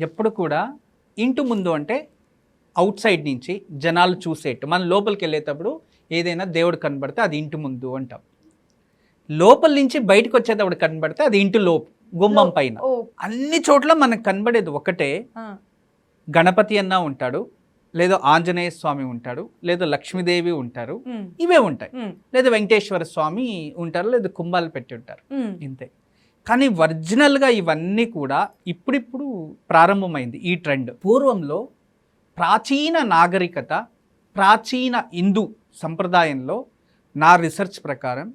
ఎప్పుడు కూడా ఇంటి ముందు అంటే అవుట్ సైడ్ నుంచి జనాలు చూసేట్టు. మనం లోపలికి వెళ్ళేటప్పుడు ఏదైనా దేవుడు కనబడితే అది ఇంటి ముందు అంటాం. లోపల నుంచి బయటకు వచ్చేటప్పుడు కనబడితే అది ఇంటి లోపు గుమ్మం పైన. అన్ని చోట్ల మనకు కనబడేది ఒకటే. గణపతి అన్న ఉంటాడు లేదా ఆంజనేయ స్వామి ఉంటాడు లేదా లక్ష్మీదేవి ఉంటారు ఇవే ఉంటాయి. లేదా వెంకటేశ్వర స్వామి ఉంటారు లేదా కుంభాలు పెట్టి ఉంటారు. ఇంతే. కానీ ఒరిజినల్గా ఇవన్నీ కూడా ఇప్పుడిప్పుడు ప్రారంభమైంది ఈ ట్రెండ్. పూర్వంలో ప్రాచీన నాగరికత ప్రాచీన హిందూ సంప్రదాయంలో నా రీసెర్చ్ ప్రకారం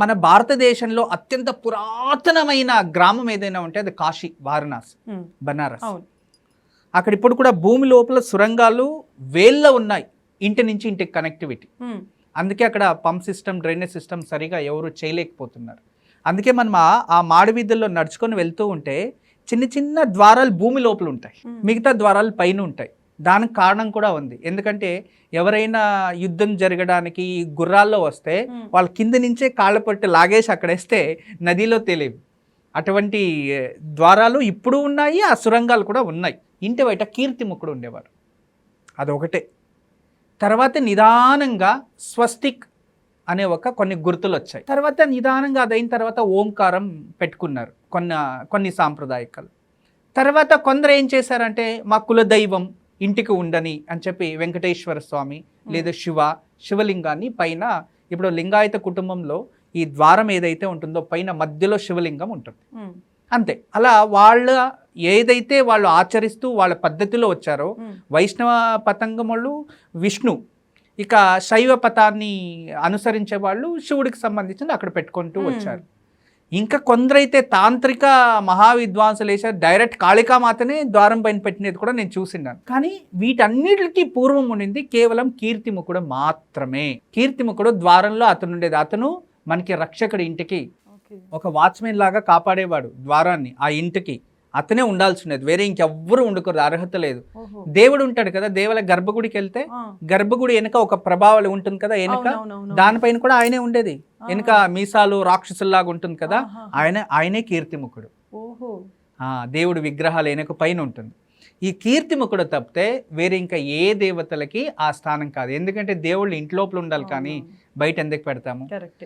మన భారతదేశంలో అత్యంత పురాతనమైన గ్రామం ఏదైనా ఉంటే అది కాశీ వారణాసి బనారస్. అక్కడ ఇప్పుడు కూడా భూమి లోపల సురంగాలు వేళ్ళ ఉన్నాయి ఇంటి నుంచి ఇంటికి కనెక్టివిటీ అందుకే అక్కడ పంప్ సిస్టమ్ డ్రైనేజ్ సిస్టమ్ సరిగా ఎవరు చేయలేకపోతున్నారు. అందుకే మనం ఆ- మాడి వీధుల్లో నడుచుకొని వెళ్తూ ఉంటే చిన్న చిన్న ద్వారాలు భూమి లోపల ఉంటాయి. మిగతా ద్వారాలు పైన ఉంటాయి. దానికి కారణం కూడా ఉంది. ఎందుకంటే ఎవరైనా యుద్ధం జరగడానికి గుర్రాల్లో వస్తే. వాళ్ళ కింద నుంచే కాళ్ళ పట్టి లాగేసి అక్కడ వేస్తే నదిలో తెలియవు అటువంటి ద్వారాలు ఇప్పుడు ఉన్నాయి ఆ సురంగాలు కూడా ఉన్నాయి. ఇంటి బయట కీర్తిముఖుడు ఉండేవారు. అదొకటే. తర్వాత నిదానంగా స్వస్తిక్ అనే ఒక కొన్ని గుర్తులు వచ్చాయి తర్వాత నిదానంగా అదైన తర్వాత ఓంకారం పెట్టుకున్నారు కొన్ని కొన్ని సాంప్రదాయకాలు. తర్వాత కొందరు ఏం చేశారంటే మా కులదైవం ఇంటికి ఉండని అని చెప్పి వెంకటేశ్వర స్వామి లేదా శివ శివలింగాన్ని పైన ఇప్పుడు లింగాయత కుటుంబంలో ఈ ద్వారం ఏదైతే ఉంటుందో పైన మధ్యలో శివలింగం ఉంటుంది. అంతే. అలా వాళ్ళ ఏదైతే వాళ్ళు ఆచరిస్తూ వాళ్ళ పద్ధతిలో వచ్చారో వైష్ణవ పతంగం వాళ్ళు విష్ణు ఇక శైవ పథాన్ని అనుసరించే వాళ్ళు శివుడికి సంబంధించింది అక్కడ పెట్టుకుంటూ. వచ్చారు. ఇంకా కొందరైతే తాంత్రిక మహావిద్వాంసులు వేసారు డైరెక్ట్ కాళికామాతనే ద్వారం పైన పెట్టినది కూడా నేను చూసిన్నాను కానీ వీటన్నిటికీ పూర్వం ఉండింది కేవలం కీర్తిముఖుడు మాత్రమే. కీర్తిముఖుడు ద్వారంలో అతను ఉండేది. అతను మనకి రక్షకుడి ఇంటికి. ఒక వాచ్మెన్ లాగా కాపాడేవాడు ద్వారాన్ని ఆ ఇంటికి. అతనే ఉండాల్సి ఉండేది వేరే ఇంకెవ్వరూ ఉండకూడదు అర్హత లేదు. దేవుడు ఉంటాడు కదా దేవుల గర్భగుడికి వెళ్తే గర్భగుడి వెనుక ఒక ప్రభావం ఉంటుంది కదా వెనుక. దానిపైన కూడా ఆయనే ఉండేది. వెనుక మీసాలు రాక్షసుల్లాగా ఉంటుంది కదా. ఆయన ఆయనే కీర్తిముఖుడు. ఓహో. ఆ దేవుడు విగ్రహాలు వెనుక పైన ఉంటుంది. ఈ కీర్తిముఖుడు తప్పితే వేరే ఇంకా ఏ దేవతలకి ఆ స్థానం కాదు. ఎందుకంటే దేవుళ్ళు ఇంట్లోపల ఉండాలి కానీ బయట ఎందుకు పెడతాము? కరెక్ట్.